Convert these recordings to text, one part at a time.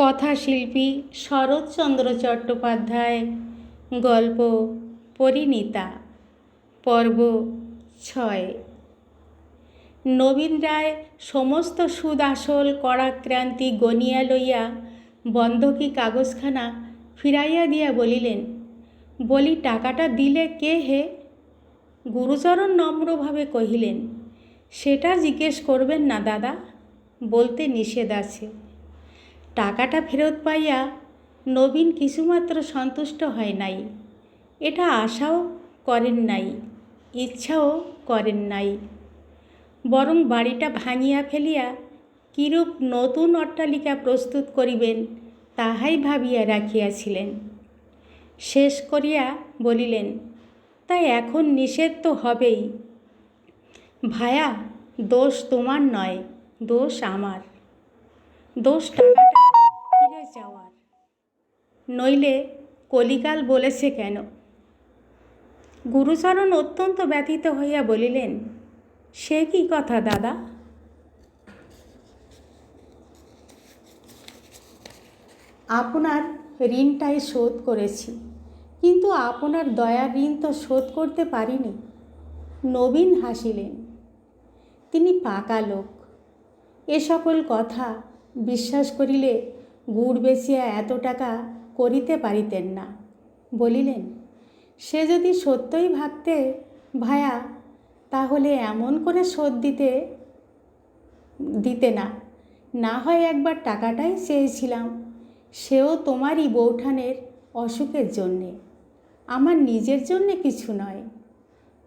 কথাশিল্পী শরৎচন্দ্র চট্টোপাধ্যায়। গল্প পরিণীতা। পর্ব ছয়। নবীন রায় সমস্ত সুদ আসল করাক্রান্তি গনিয়া লইয়া বন্ধকি কাগজখানা ফিরাইয়া দিয়া বলিলেন, বলি, টাকাটা দিলে কে হে? গুরুচরণ নম্রভাবে কহিলেন, সেটা জিজ্ঞেস করবেন না দাদা, বলতে নিষেধ আছে। টাকাটা ফেরত পাইয়া নবীন কিছুমাত্র সন্তুষ্ট হয় নাই। এটা আশাও করেন নাই, ইচ্ছাও করেন নাই। বরং বাড়িটা ভাঙিয়া ফেলিয়া কিরূপ নতুন অট্টালিকা প্রস্তুত করিবেন তাহাই ভাবিয়া রাখিয়াছিলেন। শেষ করিয়া বলিলেন, তাই এখন নিষেধ তো হবেই। ভায়া, দোষ তোমার নয়, দোষ আমার। দোষ টাকাটা নইলে কলিকাল বলেছে কেন? গুরুচরণ অত্যন্ত ব্যথিত হইয়া বলিলেন, সে কি কথা দাদা? আপনার ঋণটাই শোধ করেছি, কিন্তু আপনার দয়ার ঋণ তো শোধ করতে পারিনি। নবীন হাসিলেন, তিনি পাকা লোক। এ সকল কথা বিশ্বাস করিলে গুড় বেচিয়া এত টাকা করিতে পারিতেন না। বলিলেন, সে যদি সত্যই ভাবতে, ভায়া, তাহলে এমন করে শোধ দিতে দিতে না। না হয় একবার টাকাটাই চেয়েছিলাম, সেও তোমারই বৌঠানের অসুখের জন্যে, আমার নিজের জন্যে কিছু নয়।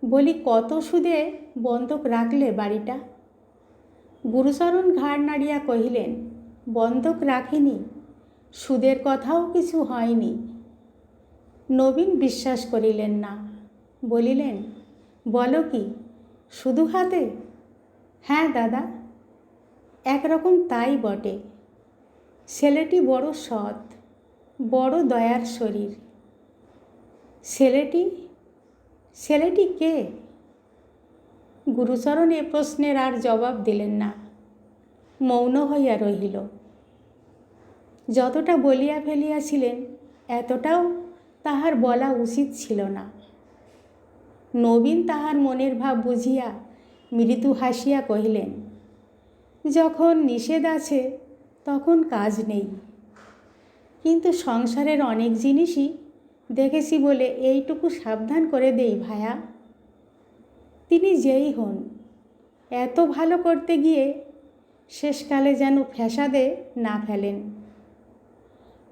বলি, কত সুদে বন্ধক রাখলে বাড়িটা? গুরুচরণ ঘাড় নাড়িয়া কহিলেন, বন্ধক রাখিনি সুদের কথাও কিছু হয়নি। নবীন বিশ্বাস করিলেন না। বলিলেন, বলো কি, শুধু হাতে? হ্যাঁ দাদা, একরকম তাই বটে। ছেলেটি বড় সৎ, বড় দয়ার শরীর। ছেলেটি ছেলেটি কে? গুরুচরণ এ প্রশ্নের আর জবাব দিলেন না। মৌন হইয়া রহিল। যতটা বলিয়া ফেলিয়াছিলেন, এতটাও তাহার বলা উচিত ছিল না। নবীন তাহার মনের ভাব বুঝিয়া মৃদু হাসিয়া কহিলেন, যখন নিষেধ আছে, তখন কাজ নেই। কিন্তু সংসারের অনেক জিনিসই দেখেছি বলে এইটুকু সাবধান করে দেই ভায়া। তিনি যেই হন, এত ভালো করতে গিয়ে শেষকালে যেন ফ্যাসাদে না ফেলেন।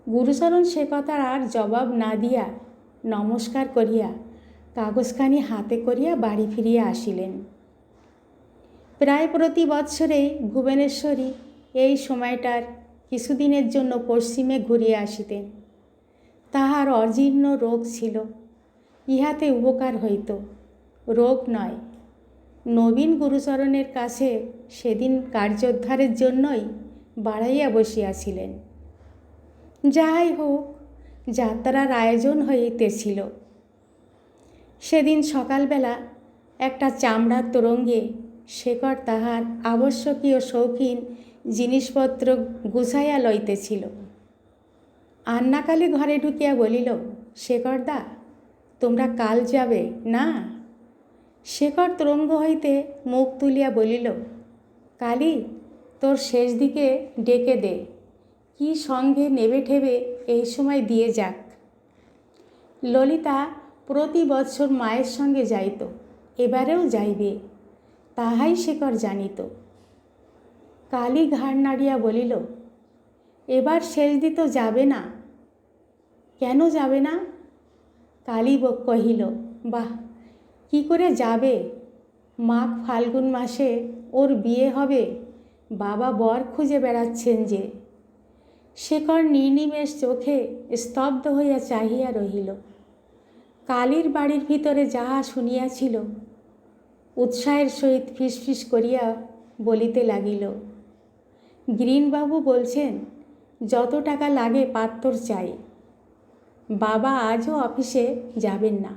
গুরুচরণ সে কথার আর জবাব না দিয়া নমস্কার করিয়া কাগজখানি হাতে করিয়া বাড়ি ফিরিয়া আসিলেন। প্রায় প্রতি বৎসরেই ভুবনেশ্বরী এই সময়টার কিছুদিনের জন্য পশ্চিমে ঘুরিয়া আসিতেন। তাহার অজীর্ণ রোগ ছিল, ইহাতে উপকার হইত। রোগ নয়, নবীন গুরুচরণের কাছে সেদিন কার্যোদ্ধারের জন্যই বাড়াইয়া বসিয়াছিলেন। যাহাই হোক, যাত্রার আয়োজন হইতেছিল। সেদিন সকালবেলা একটা চামড়ার তরঙ্গে শেখর তাহার আবশ্যকীয় শৌখিন জিনিসপত্র গুছাইয়া লইতেছিল। আন্নাকালে ঘরে ঢুকিয়া বলিল শেখরদা তোমরা কাল যাবে না? শেখর তরঙ্গ হইতে মুখ তুলিয়া বলিল, কালি, তোর শেষ দিকে ডেকে দে। কি সঙ্গে নেবে ঠেবে এই সময় দিয়ে যাক। ললিতা প্রতি বছর মায়ের সঙ্গে যাইত, এবারেও যাইবে, তাহাই শেখর জানিত। কালী ঘাড় নাড়িয়া বলিল, এবার শেষ দিত যাবে না? কেন যাবে না? কালী কহিল, বাহ, কি করে যাবে? মাঘ ফাল্গুন মাসে ওর বিয়ে হবে, বাবা বর খুঁজে বেড়াচ্ছেন যে। শেখর নির্নিমেষ চোখে স্তব্ধ হইয়া চাহিয়া রহিল। কালীর বাড়ির ভিতরে যাহা শুনিয়াছিল, উৎসাহের সহিত ফিসফিস করিয়া বলিতে লাগিল, গ্রিনবাবু বলছেন, যত টাকা লাগে পাত্তর চাই। বাবা আজও অফিসে যাবেন না।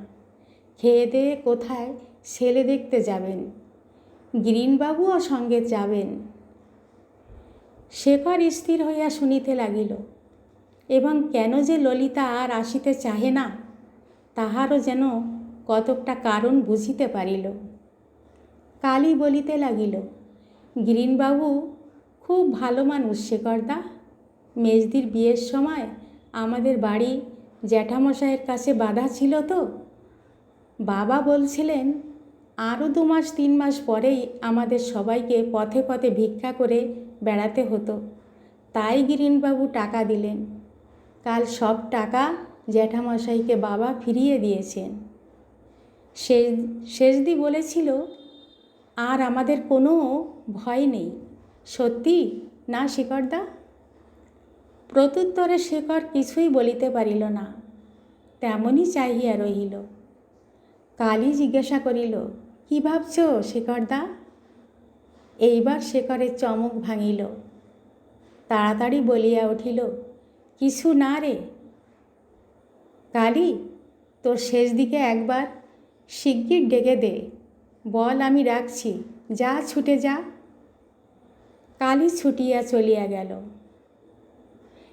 খেয়ে দিয়ে কোথায় ছেলে দেখতে যাবেন। গ্রিনবাবুও সঙ্গে যাবেন। শেখর স্থির হইয়া শুনিতে লাগিল, এবং কেন যে ললিতা আর আসিতে চাহে না, তাহারও যেন কতকটা কারণ বুঝিতে পারিল। কালী বলিতে লাগিল, গিরিনবাবু খুব ভালো মানুষ শেখরদা মেজদির বিয়ের সময় আমাদের বাড়ি জ্যাঠামশাইয়ের কাছে বাধা ছিল তো। বাবা বলছিলেন, আরও দু মাস তিন মাস পরেই আমাদের সবাইকে পথে পথে ভিক্ষা করে বেড়াতে হতো। তাই গিরিনবাবু টাকা দিলেন। কাল সব টাকা জ্যাঠামশাইকে বাবা ফিরিয়ে দিয়েছেন। শেষ, শেষদি বলেছিল, আর আমাদের কোনো ভয় নেই। সত্যি না শেখরদা প্রত্যুত্তরে শেখর কিছুই বলিতে পারিল না। তেমনই চাহিয়া রহিল। কালী জিজ্ঞাসা করিল, কি ভাবছ শেখরদা এইবার শেখরের চমক ভাঙিল। তাড়াতাড়ি বলিয়া উঠিল, কিছু না রে। কালি, তোর শেষ দিকে একবার শিগগির ডেকে দে। বল, আমি রাখছি। যা, ছুটে যা। কালি ছুটিয়া চলিয়া গেল।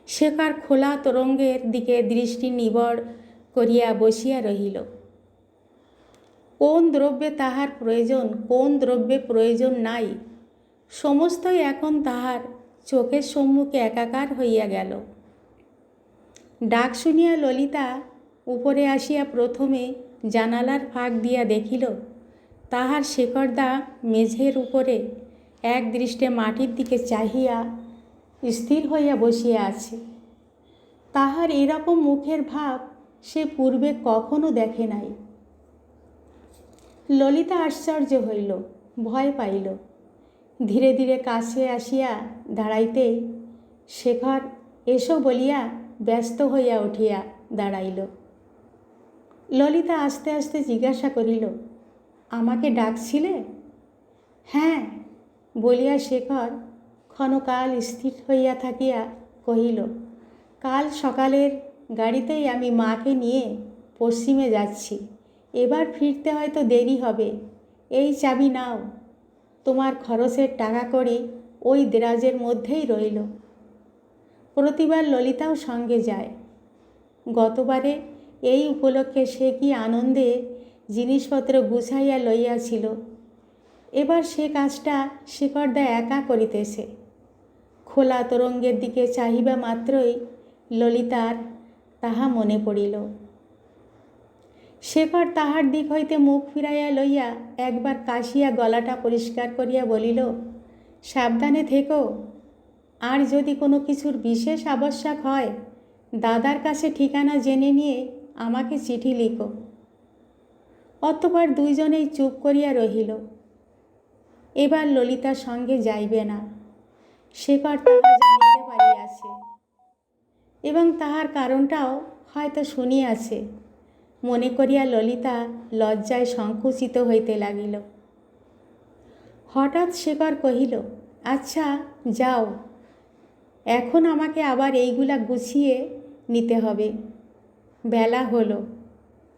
শেখার খোলা তরঙ্গের দিকে দৃষ্টি নিবড় করিয়া বসিয়া রহিল। কোন দ্রব্যে তাহার প্রয়োজন, কোন দ্রব্যে প্রয়োজন নাই সমস্তই এখন তাহার চোখের সম্মুখে একাকার হইয়া গেল। ডাক শুনিয়া ললিতা উপরে আসিয়া প্রথমে জানালার ফাঁক দিয়া দেখিল, তাহার শেখরদা মেঝের উপরে এক দৃষ্টে মাটির দিকে চাহিয়া স্থির হইয়া বসিয়া আছে। তাহার এরকম মুখের ভাব সে পূর্বে কখনো দেখে নাই। ললিতা আশ্চর্য হইল, ভয় পাইল। ধীরে ধীরে কাছে আসিয়া দাঁড়াইতে শেখর এসো বলিয়া ব্যস্ত হইয়া উঠিয়া দাঁড়াইল। ললিতা আস্তে আস্তে জিজ্ঞাসা করিল, আমাকে ডাকছিলে? হ্যাঁ বলিয়া শেখর ক্ষণকাল স্থির হইয়া থাকিয়া কহিল, কাল সকালের গাড়িতেই আমি মাকে নিয়ে পশ্চিমে যাচ্ছি। এবার ফিরতে হয়তো দেরি হবে। এই চাবি নাও। তোমার খরচের টাকা করে ওই দেরাজের মধ্যেই রইল। প্রতিবার ললিতাও সঙ্গে যায়। গতবারে এই উপলক্ষে সে কি আনন্দে জিনিসপত্র গুছাইয়া লইয়াছিল। এবার সে কাজটা শিকড়দা একা করিতেছে। খোলা তরঙ্গের দিকে চাহিবা মাত্রই ললিতার তাহা মনে পড়িল। শেখর তাহার দিক হইতে মুখ ফিরাইয়া লইয়া একবার কাশিয়া গলাটা পরিষ্কার করিয়া বলিল, সাবধানে থেকো। আর যদি কোনো কিছুর বিশেষ আবশ্যক হয়, দাদার কাছে ঠিকানা জেনে নিয়ে আমাকে চিঠি লিখো অতপর দুইজনেই চুপ করিয়া রহিল। এবার ললিতার সঙ্গে যাইবে না। শেখর তাহা জানিতে পারিয়াছে। এবং তাহার কারণটাও হয়তো শুনিয়াছে। মনে করিয়া ললিতা লজ্জায় সংকুচিত হইতে লাগিল। হঠাৎ শেখর কহিল আচ্ছা যাও। এখন আমাকে আবার এইগুলা গুছিয়ে নিতে হবে। বেলা হলো।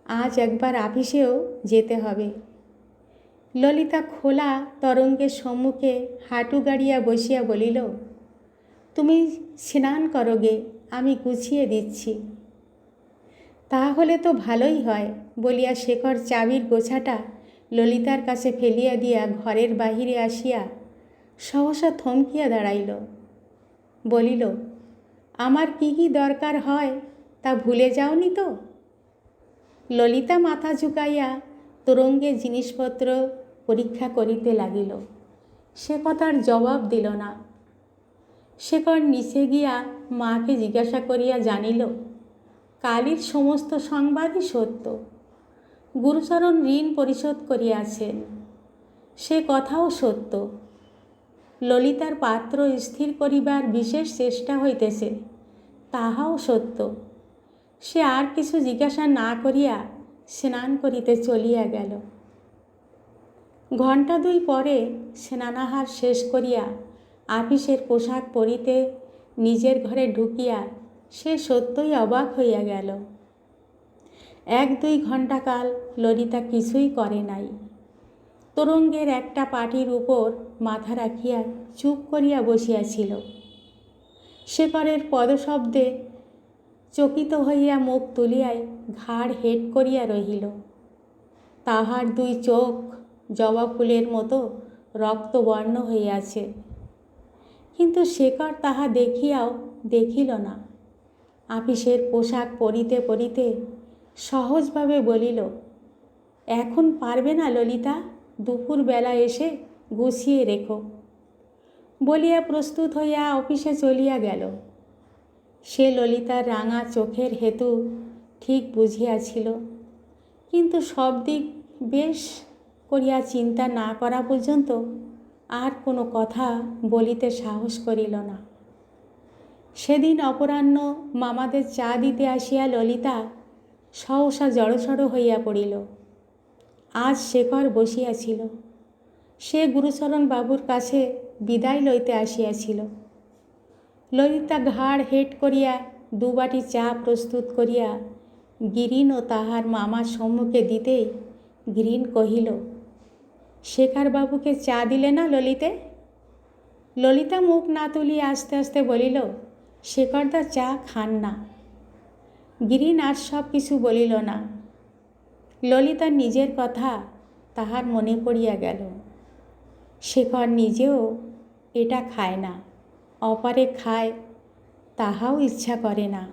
আজ একবার আপিসেও যেতে হবে। ললিতা খোলা তরঙ্গের সম্মুখে হাঁটু গাড়িয়া বসিয়া বলিল, তুমি স্নান করো গে, আমি গুছিয়ে দিচ্ছি। তাহলে তো ভালোই হয়, বলিয়া শেখর চাবির গোছাটা ললিতার কাছে ফেলিয়া দিয়া ঘরের বাহিরে আসিয়া সহসা থমকিয়া দাঁড়াইল। বলিল, আমার কি কি দরকার হয় তা ভুলে যাওনি তো? ললিতা মাথা ঝুঁকাইয়া তরঙ্গে জিনিসপত্র পরীক্ষা করিতে লাগিল। সে কথার জবাব দিল না। শেখর নিচে গিয়া মাকে জিজ্ঞাসা করিয়া জানিল কালীর সমস্ত সংবাদই সত্য। গুরুচরণ ঋণ পরিশোধ করিয়াছেন। সে কথাও সত্য। ললিতার পাত্র স্থির করিবার বিশেষ চেষ্টা হইতেছে, তাহাও সত্য। সে আর কিছু জিজ্ঞাসা না করিয়া স্নান করিতে চলিয়া গেল। ঘণ্টা দুই পরে স্নানাহার শেষ করিয়া আপিসের পোশাক পরিতে নিজের ঘরে ঢুকিয়া সে সত্যই অবাক হইয়া গেল। এক দুই ঘণ্টাকাল ললিতা কিছুই করে নাই। তরঙ্গের একটা পাটির উপর মাথা রাখিয়া চুপ করিয়া বসিয়াছিল। শেখরের পদশব্দে চকিত হইয়া মুখ তুলিয়াই ঘাড় হেট করিয়া রহিল। তাহার দুই চোখ জবা ফুলের মতো রক্তবর্ণ হইয়াছে। কিন্তু শেখর তাহা দেখিয়াও দেখিল না। আপিসের পোশাক পরিতে পরিতে সহজভাবে বলিল, এখন পারবে না ললিতা, দুপুরবেলা এসে গুছিয়ে রেখো। বলিয়া প্রস্তুত হইয়া অফিসে চলিয়া গেল। সে ললিতার রাঙা চোখের হেতু ঠিক বুঝিয়াছিল, কিন্তু সব দিক বেশ করিয়া চিন্তা না করা পর্যন্ত আর কোনো কথা বলিতে সাহস করিল না। সেদিন অপরাহ্ন মামাদের চা দিতে আসিয়া ললিতা সহসা জড়সড় হইয়া পড়িল। আজ শেখর বসিয়াছিল। সে গুরুচরণ বাবুর কাছে বিদায় লইতে আসিয়াছিল। ললিতা ঘাড় হেট করিয়া দুবাটি চা প্রস্তুত করিয়া গিরিন ও তাহার মামার সম্মুখে দিতেই গিরিন কহিল, শেখার বাবুকে চা দিলে না ললিতে? ললিতা মুখ না তুলিয়া আস্তে আস্তে বলিল শেখরদা চা খান না। গিরিন আর সব কিছু বলিল না। ললিতার নিজের কথা তাহার মনে পড়িয়া গেল। শেখর নিজেও এটা খায় না, অপারে খায়, তাহাও ইচ্ছা করে না।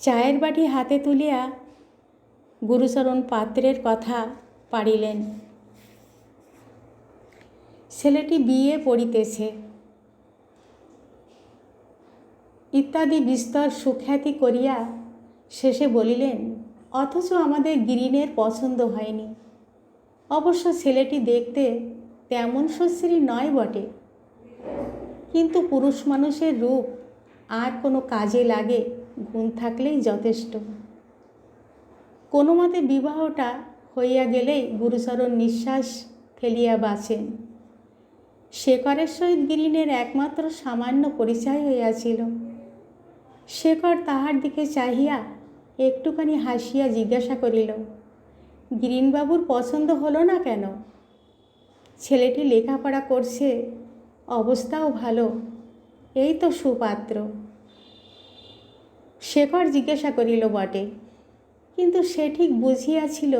চায়ের বাটি হাতে তুলিয়া গুরুচরণ পাত্রের কথা পারিলেন ছেলেটি বিয়ে পড়িতেছে। ইত্যাদি বিস্তর সুখ্যাতি করিয়া শেষে বলিলেন, অথচ আমাদের গিরিনের পছন্দ হয়নি। অবশ্য ছেলেটি দেখতে তেমন সুশ্রী নয় বটে। কিন্তু পুরুষ মানুষের রূপ আর কোনো কাজে লাগে, গুণ থাকলেই যথেষ্ট। কোনো মতে বিবাহটা হইয়া গেলেই গুরুচরণ নিঃশ্বাস ফেলিয়া বাঁচেন। শেখরের সহিত গিরিনের একমাত্র সামান্য পরিচয় হইয়াছিল। শেখর তাহার দিকে চাহিয়া একটুখানি হাসিয়া জিজ্ঞাসা করিল, গিরিনবাবুর পছন্দ হলো না কেন? ছেলেটি লেখাপড়া করছে, অবস্থাও ভালো, এই তো সুপাত্র। শেখর জিজ্ঞাসা করিল, বটে, কিন্তু সে ঠিক বুঝিয়াছিল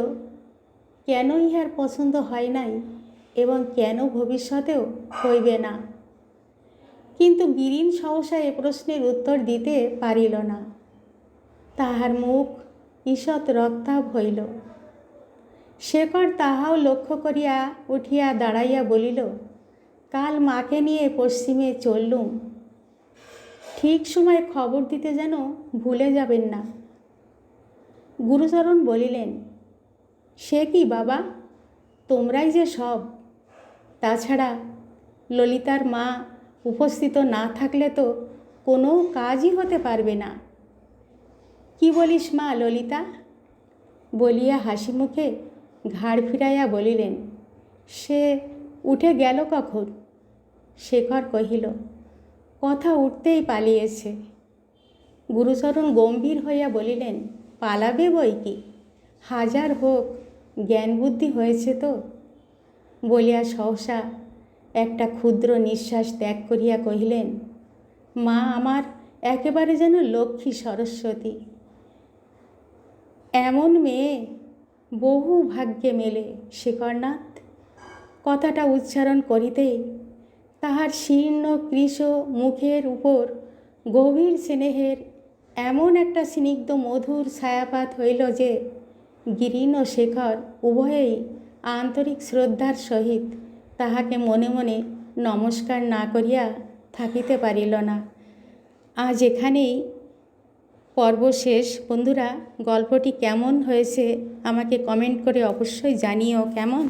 কেন ইহার পছন্দ হয় নাই এবং কেন ভবিষ্যতেও হইবে না? কিন্তু গিরিন সহসা এ প্রশ্নের উত্তর দিতে পারিল না। তাহার মুখ ঈষৎ রক্তাভ হইল। শেখর তাহাও লক্ষ্য করিয়া উঠিয়া দাঁড়াইয়া বলিল, কাল মাকে নিয়ে পশ্চিমে চললুম। ঠিক সময় খবর দিতে যেন ভুলে যাবেন না। গুরুচরণ বলিলেন, সে কি বাবা? তোমরাই যে সব। তাছাড়া ললিতার মা উপস্থিত না থাকলে তো কোনো কাজই হতে পারবে না। কি বলিস মা ললিতা? বলিয়া হাসি মুখে ঘাড় ফিরাইয়া বলিলেন, সে উঠে গেল কখন? শেখর কহিল, কথা উঠতেই পালিয়েছে। গুরুচরণ গম্ভীর হইয়া বলিলেন, পালাবে বই কি? হাজার হোক জ্ঞান বুদ্ধি হয়েছে তো? বলিয়া সহসা একটা ক্ষুদ্র নিঃশ্বাস ত্যাগ করিয়া কহিলেন, মা আমার একেবারে যেন লক্ষ্মী সরস্বতী। এমন মেয়ে বহু ভাগ্যে মেলে শেখরনাথ। কথাটা উচ্চারণ করিতেই তাহার শীর্ণ কৃশ মুখের উপর গভীর স্নেহের এমন একটা স্নিগ্ধ মধুর ছায়াপাত হইল যে গিরিন ও শেখর উভয়েই আন্তরিক শ্রদ্ধার সহিত তাহাকে মনে মনে নমস্কার না করিয়া থাকিতে পারিল না। আজ এখানেই পর্ব শেষ। বন্ধুরা, গল্পটি কেমন হয়েছে আমাকে কমেন্ট করে অবশ্যই জানিও। কেমন?